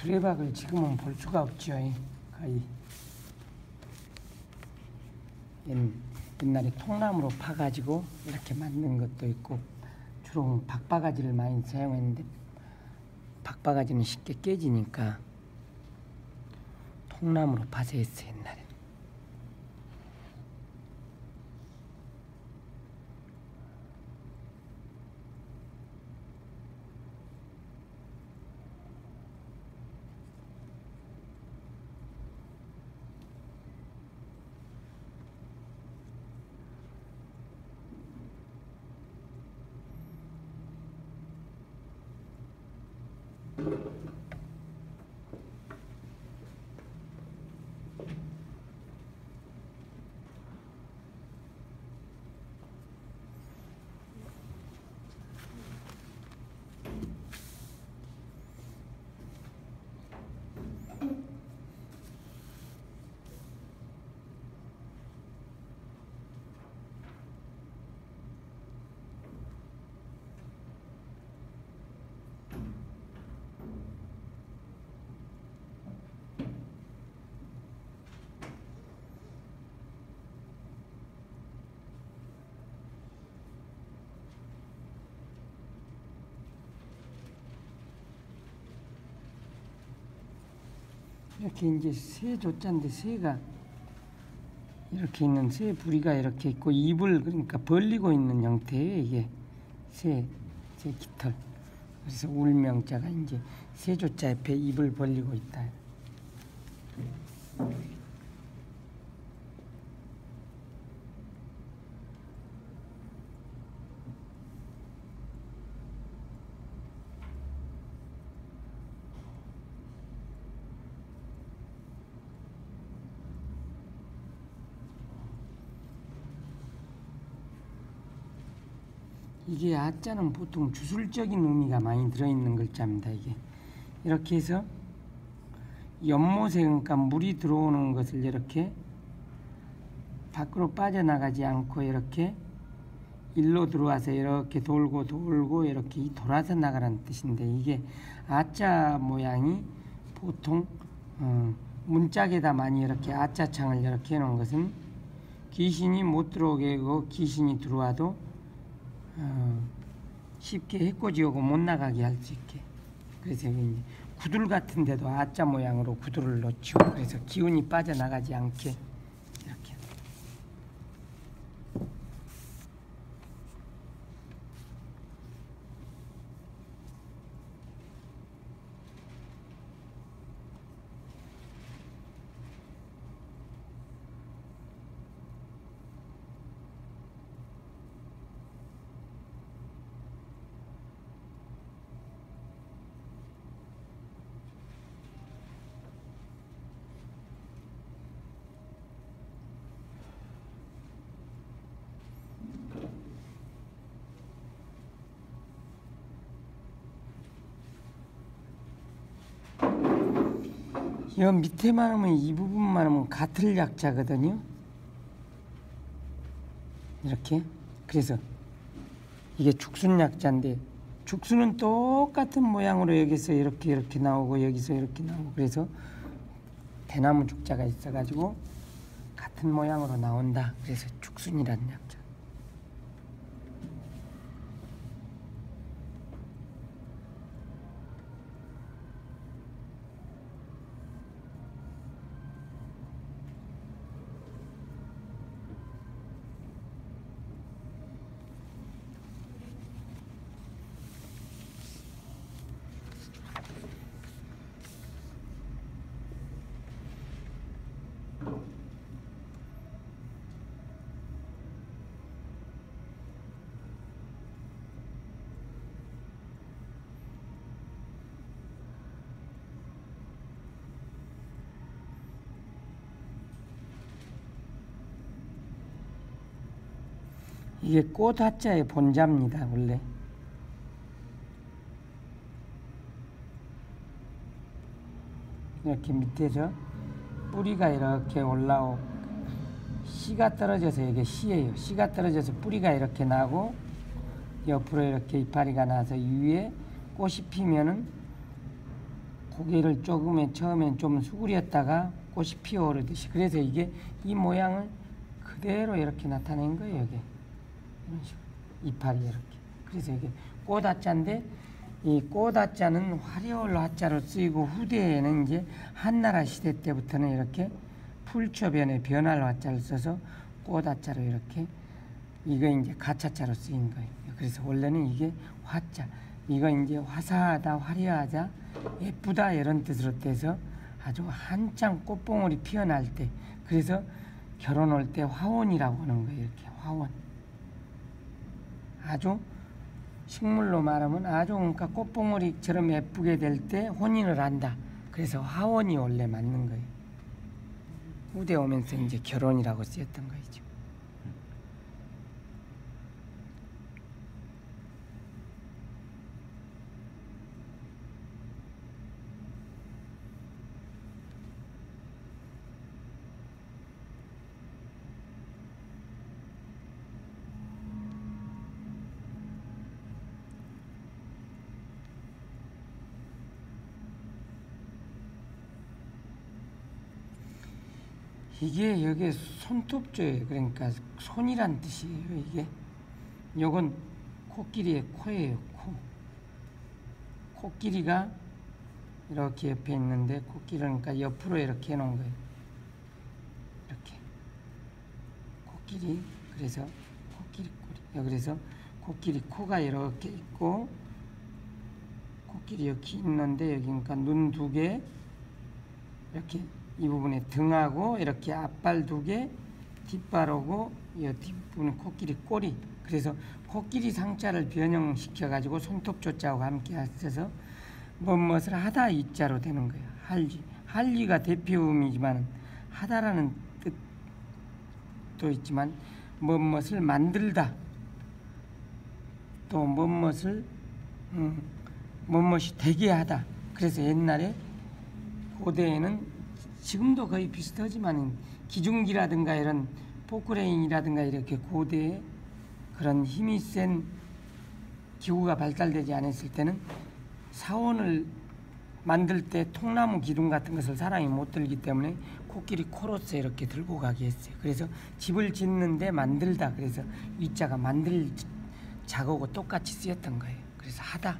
두레박을 지금은 볼 수가 없죠. 거의 옛- 옛날에 통나무로 파가지고 이렇게 만든 것도 있고 주로 박바가지를 많이 사용했는데 박바가지는 쉽게 깨지니까 통나무로 파서 했어요 옛날에. 이렇게 이제 새 조자인데 새가 이렇게 있는 새 부리가 이렇게 있고 입을 그러니까 벌리고 있는 형태예요 이게. 새, 새 깃털. 그래서 울명자가 이제 새 조자 옆에 입을 벌리고 있다 이게 아자는 보통 주술적인 의미가 많이 들어있는 글자입니다 이게. 이렇게 해서 연못에 그러니까 물이 들어오는 것을 이렇게 밖으로 빠져나가지 않고 이렇게 일로 들어와서 이렇게 돌고 돌고 이렇게 돌아서 나가라는 뜻인데 이게 아자 모양이 보통 어, 문짝에다 많이 이렇게 아자창을 이렇게 해놓은 것은 귀신이 못 들어오게 하고 귀신이 들어와도 어, 쉽게 해코지 오고 못 나가게 할 수 있게. 그래서 이제 구들 같은 데도 아자 모양으로 구들을 놓죠 그래서 기운이 빠져나가지 않게 이 밑에만 하면 이 부분만 하면 가틀 약자거든요. 이렇게. 그래서 이게 죽순 약자인데 죽순은 똑같은 모양으로 여기서 이렇게 이렇게 나오고 여기서 이렇게 나오고 그래서 대나무 죽자가 있어가지고 같은 모양으로 나온다. 그래서 죽순이라는 약자 이게 꽃 하자의 본자입니다 원래. 이렇게 밑에서 뿌리가 이렇게 올라오 씨가 떨어져서 이게 씨예요. 씨가 떨어져서 뿌리가 이렇게 나고 옆으로 이렇게 이파리가 나서 위에 꽃이 피면은 고개를 조금에 처음엔 좀 수그렸다가 꽃이 피어오르듯이. 그래서 이게 이 모양을 그대로 이렇게 나타낸 거예요 여기 이런 식으로 이파리 이렇게 그래서 이게 꽃화자인데 이 꽃화자는 화려할 화자로 쓰이고 후대에는 이제 한나라 시대 때부터는 이렇게 풀초변에 변할 화자를 써서 꽃화자로 이렇게 이거 이제 가차자로 쓰인 거예요. 그래서 원래는 이게 화자 이거 이제 화사하다 화려하다 예쁘다 이런 뜻으로 떼서 아주 한창 꽃봉오리 피어날 때 그래서 결혼 올 때 화원이라고 하는 거예요. 이렇게 화원 아주 식물로 말하면 아주 그러니까 꽃봉오리처럼 예쁘게 될 때 혼인을 한다. 그래서 화원이 원래 맞는 거예요. 후대 오면서 이제 결혼이라고 쓰였던 거죠. 이게 여기 손톱조예요. 그러니까 손이란 뜻이에요. 이게 요건 코끼리의 코예요. 코. 코끼리가 이렇게 옆에 있는데 코끼리는 그러니까 옆으로 이렇게 해놓은 거예요. 이렇게 코끼리 그래서 코끼리 꼬리 그래서 코끼리 코가 이렇게 있고 코끼리 여기 있는데 여기 그러니까 눈 두 개 이렇게 이 부분에 등하고 이렇게 앞발 두 개, 뒷발하고 이 뒷부분 코끼리 꼬리. 그래서 코끼리 상자를 변형시켜 가지고 손톱조자하고 함께 하셔서 뭐뭇을 하다 이자로 되는 거예요. 할리. 할리가 대표음이지만 하다라는 뜻도 있지만 뭐뭇을 만들다. 또 뭐뭇을 음, 뭐뭇이 되게 하다. 그래서 옛날에 고대에는 지금도 거의 비슷하지만 기중기라든가 이런 포크레인이라든가 이렇게 고대의 그런 힘이 센 기구가 발달되지 않았을 때는 사원을 만들 때 통나무 기둥 같은 것을 사람이 못 들기 때문에 코끼리 코로서 이렇게 들고 가게 했어요. 그래서 집을 짓는데 만들다 그래서 위자가 만들 자고고 똑같이 쓰였던 거예요. 그래서 하다